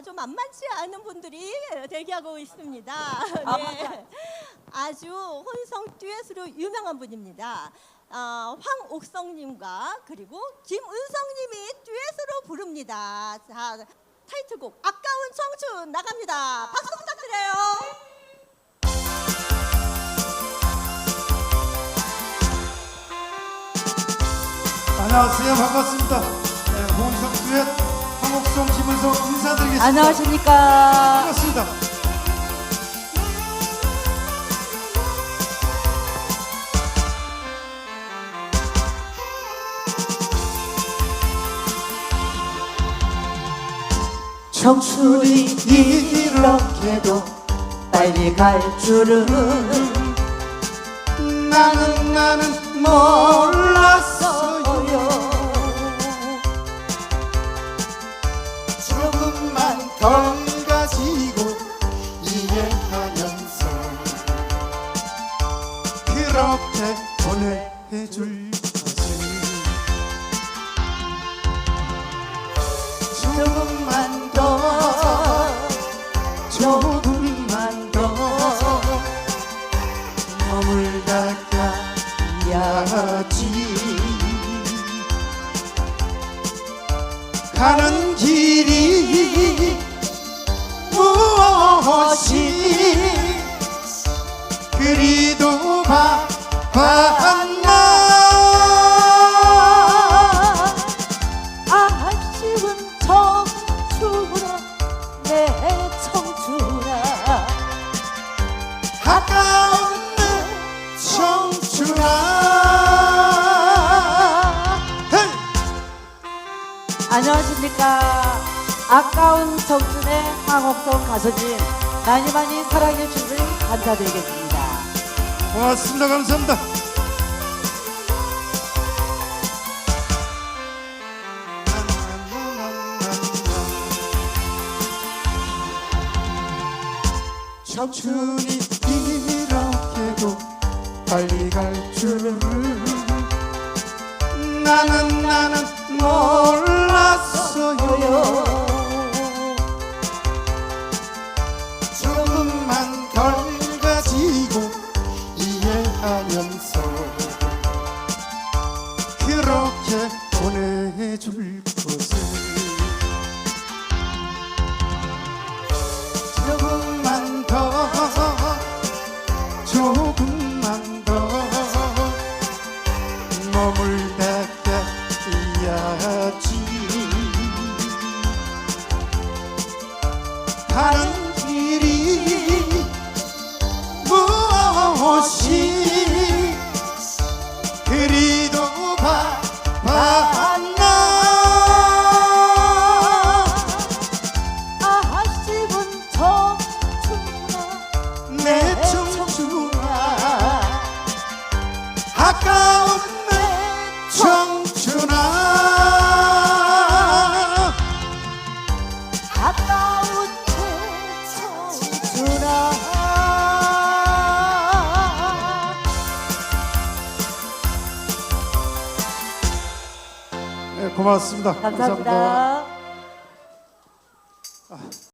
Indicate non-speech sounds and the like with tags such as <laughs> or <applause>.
아주 만만치 않은 분들이 대기하고 있습니다. <laughs> 아, 네. 아주 혼성 듀엣으로 유명한 분입니다. 어, 황옥성님과 그리고 김은성님이 듀엣으로 부릅니다. 자, 타이틀곡 아까운 청춘 나갑니다. 박수 부탁드려요. 안녕하세요. 반갑습니다. 안녕하십니까. 반갑습니다. 청춘이 이렇게도 빨리 갈 줄은 나는 나는 몰랐어 그렇게 보내줄 것을 조금만 더 조금만 더 머물다 가 야지 가는 길이 무엇이 그리도 바빴나 아쉬운 청춘아 내 청춘아. 아까운 내 청춘아. 헤이! 안녕하십니까. 아까운 청춘의 황옥성 가수님 많이 많이 사랑해 주시길 감사드리겠습니다 고맙습니다. 감사합니다. 청춘이 이렇게도 빨리 갈 줄을 나는 나는 몰랐어요 하면서 그렇게 보내줄 것을 조금만 더 조금만 더 머물다 가야지. 가는 아까운 내 청춘아. 아까운 내 청춘아. 네, 고맙습니다. 감사합니다.